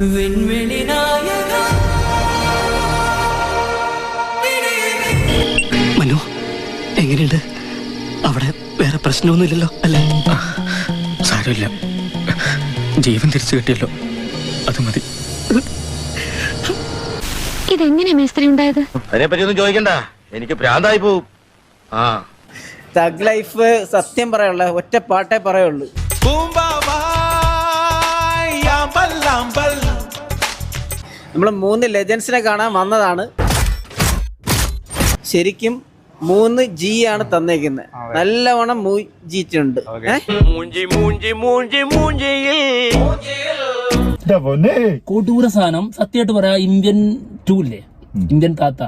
വിൺവെളി നായക. മനു എങ്ങനെയുണ്ട്? അവിടെ വേറെ പ്രശ്നമൊന്നുമില്ലല്ലോ അല്ലേ? സാരമില്ല. ജീവൻ തിരിച്ചു കിട്ടിയല്ലോ. അത് മതി. ഇതെങ്ങനെ മേസ്ത്രി ഉണ്ടായത്? അതിനെപ്പറ്റി ഒന്നും ചോദിക്കണ്ട. എനിക്ക് ഭ്രാന്തായി പോവും. ആ. തഗ് ലൈഫ് സത്യം പറയാനുള്ള ഒറ്റ പാട്ടേ പറയുള്ളൂ. നമ്മൾ മൂന്ന് ലെജൻസിനെ കാണാൻ വന്നതാണ്. ശരിക്കും മൂന്ന് ജി ആണ് തന്നേക്കുന്നത് നല്ലവണ്ണം മൂ ഏഹ് മൂഞ്ചി മൂഞ്ചി മൂഞ്ചി മൂഞ്ചിയിൽ. കൊടൂര സാധനം. സത്യമായിട്ട് പറയാ ഇന്ത്യൻ ടൂ ഇല്ലേ ഇന്ത്യൻ താത്ത.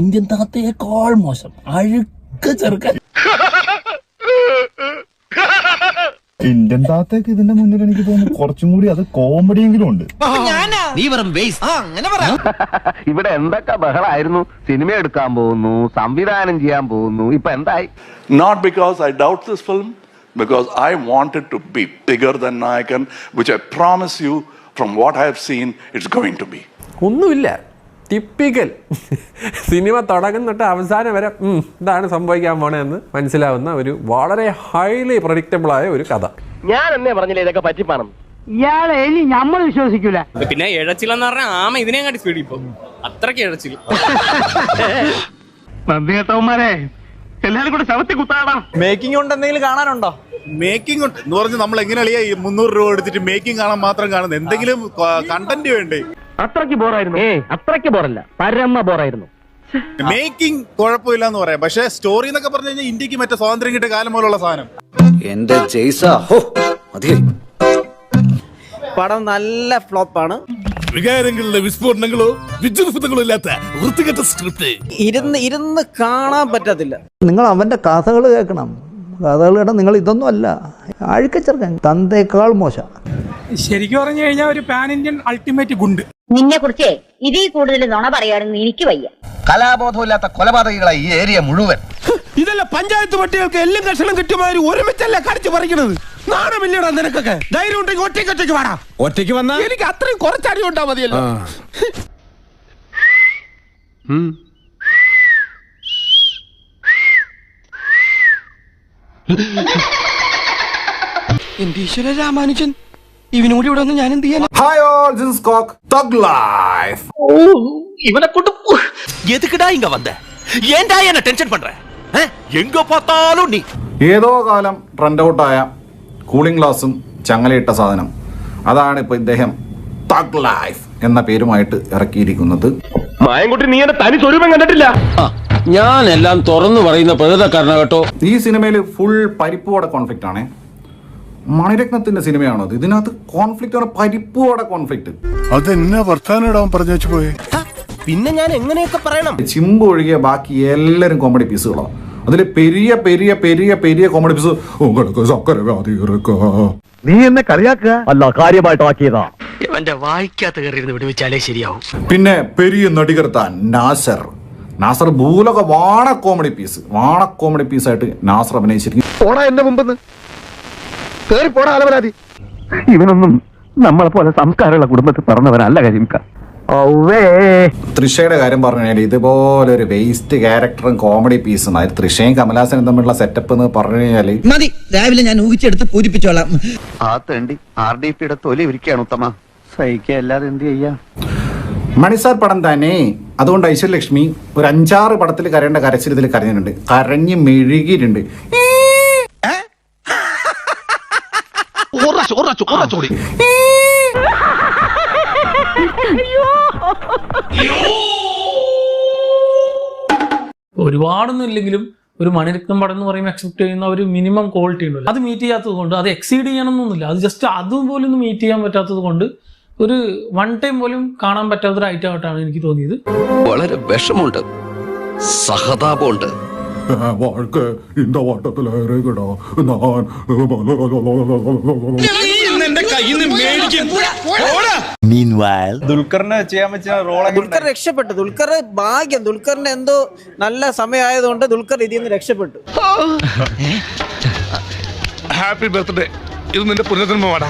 ഇന്ത്യൻ താത്തയേക്കാൾ മോശം. അഴുക്ക് ചെറുക്കൻ. ഇന്ത്യൻ താത്തേക്ക് ഇതിന്റെ മുന്നിൽ എനിക്ക് തോന്നുന്നു കുറച്ചും കൂടി അത് കോമഡിയെങ്കിലും ഉണ്ട്. നീ വെറും വേസ്റ്റ് ഇവിടെ എന്തൊക്കെ ബഹളായിരുന്നു? സിനിമ എടുക്കാൻ പോകുന്നു സംവിധാനം ചെയ്യാൻ പോകുന്നു ഇപ്പൊ എന്തായി? Not because I doubt this film because I want to be bigger than നായകൻ which I promise you you, what what I have seen, it's going to be. ഒന്നുമില്ല. ടിപ്പിക്കൽ. സിനിമ തുടങ്ങും തൊട്ട് അവസാനം വരെ ഇതാണ് സംഭവിക്കാൻ പോണതെന്ന് മനസ്സിലാവുന്ന ഒരു വളരെ ഹൈലി പ്രഡിക്റ്റബിൾ ആയ ഒരു കഥ. ഞാൻ എന്നേ പറഞ്ഞില്ലേ ഇതൊക്കെ പറ്റിപ്പാണം പിന്നെ ഇഴച്ചിലെന്ന് പറഞ്ഞാൽ ആമ ഇതിനെ കാട്ടി സ്പീഡിൽ ഇപ്പൊ. അത്രയ്ക്ക് ഇഴച്ചിൽ. മേക്കിംഗ് കൊണ്ട് എന്തെങ്കിലും കാണാനുണ്ടോ? മേക്കിംഗ് ഉണ്ട്. എന്ന് പറഞ്ഞ് നമ്മൾ എങ്ങനെ ഈ മുന്നൂറ് രൂപ എടുത്തിട്ട് മേക്കിംഗ് കാണാൻ മാത്രം കാണുന്നത്? എന്തെങ്കിലും കണ്ടന്റ് വേണ്ടേ? അത്രയ്ക്ക് ബോറായിരുന്നു. ഏ അത്രയ്ക്ക് ബോറല്ല. പരമ ബോറായിരുന്നു. മേക്കിംഗ് കുഴപ്പമില്ല എന്ന് പറയാം. പക്ഷേ സ്റ്റോറി എന്നൊക്കെ പറഞ്ഞു കഴിഞ്ഞാൽ ഇന്ത്യയ്ക്ക് മറ്റേ സ്വാതന്ത്ര്യം കിട്ടിയ കാലം പോലുള്ള സാധനം. എന്റെ ജയ്സ. ഹോ മതിയായി. പടം നല്ല ഫ്ലോപ്പാണ്. വികാരങ്ങളിലെ വിസ്ഫോടനങ്ങളോ വിജൃംഭങ്ങളോ ഇല്ലാത്ത വൃത്തികെട്ട സ്ക്രിപ്റ്റ് ഇരുന്ന് ഇരുന്ന് കാണാൻ പറ്റത്തില്ല. നിങ്ങൾ അവന്റെ കഥകൾ കേൾക്കണം. കഥകൾ കേട്ടാൽ നിങ്ങൾ ഇതൊന്നും അല്ല. അഴുക്കച്ചെറുക്കൻ തന്തേക്കാൾ മോശം. ശരിക്കും പറഞ്ഞു കഴിഞ്ഞാൽ ഒരു പാൻ ഇന്ത്യൻ അൾട്ടിമേറ്റ് ഗുണ്ട്. നിന്നെ കുറിച്ച് ഇതിൽ കൂടുതൽ നുണ പറയാനൊന്നും എനിക്ക് വയ്യ. കലാബോധമില്ലാത്ത കൊലപാതകികളായി ഈ ഏരിയ മുഴുവൻ. ഇതല്ല പഞ്ചായത്ത് പട്ടികൾക്ക് എല്ലാം കഷണം കിട്ടുമാതിരി ഒരുമിച്ചല്ല കടിച്ചു പറിക്കണത്? നാണമില്ലടാ നിനക്കൊക്കെ. ധൈര്യം ഉണ്ടെങ്കിൽ ഒറ്റയ്ക്ക് ഒറ്റയ്ക്ക് വാടാ. ഒറ്റയ്ക്ക് വന്നാ? എനിക്ക് അത്രയും കുറച്ചടി ഉണ്ടാ മതിയല്ലോ. എന്റെ ഈശ്വര രാമാനുജൻ ഇവനോട് ഇവിടെ ഒന്ന് ഞാൻ എന്ത് ചെയ്യാൻ ഹായ് ஜார்ஜின்ஸ் காக் தக் லைஃப் இவனை கொண்டு எதுக்குடா இங்க வந்த ஏன்டா என்ன டென்ஷன் பண்ற എങ്ക പത്താലും നീ. ഏതോ കാലം ട്രെൻഡ് ഔട്ടായ കൂളിംഗ് ഗ്ലാസും ചങ്ങലയിട്ട സാധനം. അതാണ് ഇപ്പൊ ഇദ്ദേഹം തഗ് ലൈഫ് എന്ന പേരുമായിട്ട് ഇറക്കിയിരിക്കുന്നത്. മായൻകുട്ടി നീ എന്നെ തനി സ്വരൂപം കണ്ടിട്ടില്ല? ഞാൻ എല്ലാം തുറന്നു പറയുന്ന പ്രകൃതക്കാരനാ കേട്ടോ. ഈ സിനിമയിൽ ഫുൾ പരിപ്പുവട കോൺഫ്ലിക്റ്റ് ആണേ. മണിരത്നത്തിന്റെ സിനിമയാണത്. ഇതിനകത്ത് കോൺഫ്ലിക്റ്റ് ആണ് പരിപ്പോടെ കോൺഫ്ലിക്റ്റ് അതെന്നെ വർത്താനം പറഞ്ഞു വെച്ചു പോയി? പിന്നെ ഞാൻ എങ്ങനെയൊക്കെ പറയണം? ചിമ്പ് ഒഴികെ ബാക്കി എല്ലാരും കോമഡി പീസുകളാണ് അതിൽ പെരിയ പെരിയ പെരിയ പെരിയ കോമഡി പീസ് ഉങ്ങൾക്ക് സക്കര നീ എന്നെ കളിയാക്കുക? അല്ല കാര്യമായിട്ട് ആക്കിയതാ. ഇവന്റെ വായിക്കാത്ത കയറിയിരുന്ന് വിടുവിച്ചാലേ ശരിയാവും. പിന്നെ പെരിയ നടികർത്ത നാസർ. നാസർ ഭൂലൊക്കെ വാണ കോമഡി പീസ് വാണ കോമഡി പീസായിട്ട് നാസർ അഭിനയിച്ചിരിക്കും ഓടാ എന്റെ മുമ്പ് കേറി പോടാ അലപരാതി. ഇവനൊന്നും നമ്മളെ പോലെ സംസ്കാരമുള്ള കുടുംബത്തിൽ പറഞ്ഞവനല്ല കരിമിക്ക. തൃഷയുടെ കാര്യം പറഞ്ഞു കഴിഞ്ഞാൽ ഇതുപോലെ ഒരു വേസ്റ്റ് ക്യാരക്ടറും കോമഡി പീസും അതായത് തൃഷയും കമലാസനും തമ്മിലുള്ള സെറ്റപ്പ് എന്ന് പറഞ്ഞു കഴിഞ്ഞാൽ മതി. രാവിലെ ഞാൻ ഊഹിച്ചെടുത്ത് പൂരിപ്പിച്ചോളാം. ആ തേണ്ടി ആർ ഡി പിയുടെ തൊലി ഇരിക്കുകയാണ് ഉത്തമ. സഹിക്കല്ലാതെ എന്ത് ചെയ്യാ? മണിസാർ പടം തന്നെ. അതുകൊണ്ട് ഐശ്വര്യലക്ഷ്മി ഒരു അഞ്ചാറ് പടത്തിൽ കരയേണ്ട കരച്ചിൽ ഇതിൽ കരഞ്ഞിട്ടുണ്ട്. കരഞ്ഞ് മെഴുകിയിട്ടുണ്ട്. ഒരുപാടൊന്നും ഇല്ലെങ്കിലും ഒരു മണിരത്നം പടം എന്ന് പറയുമ്പോൾ അക്സെപ്റ്റ് ചെയ്യുന്ന ഒരു മിനിമം ക്വാളിറ്റി ഉണ്ടല്ലോ. അത് മീറ്റ് ചെയ്യാത്തത് കൊണ്ട് അത് എക്സീഡ് ചെയ്യണമെന്നൊന്നുമില്ല. അത് ജസ്റ്റ് അതുപോലെ ഒന്ന് മീറ്റ് ചെയ്യാൻ പറ്റാത്തത് കൊണ്ട് ഒരു വൺ ടൈം പോലും കാണാൻ പറ്റാത്തൊരു ഐറ്റം ആയിട്ടാണ് എനിക്ക് തോന്നിയത്. വളരെ വിഷമുണ്ട് സഹതാപമുണ്ട്. வாழ்க்கை இந்த வாட்டத்தில் இறங்குடா நான் ദുൽഖർ രക്ഷപ്പെട്ടു ദുൽഖർ ഭാഗ്യം ദുൽഖറിന്റെ എന്തോ നല്ല സമയമായതുകൊണ്ട് ദുൽഖർ ഇതിൽ നിന്ന് രക്ഷപ്പെട്ടു ഹാപ്പി ബർത്ത്ഡേ ഇത് നിന്റെ പുനർജന്മമാടാ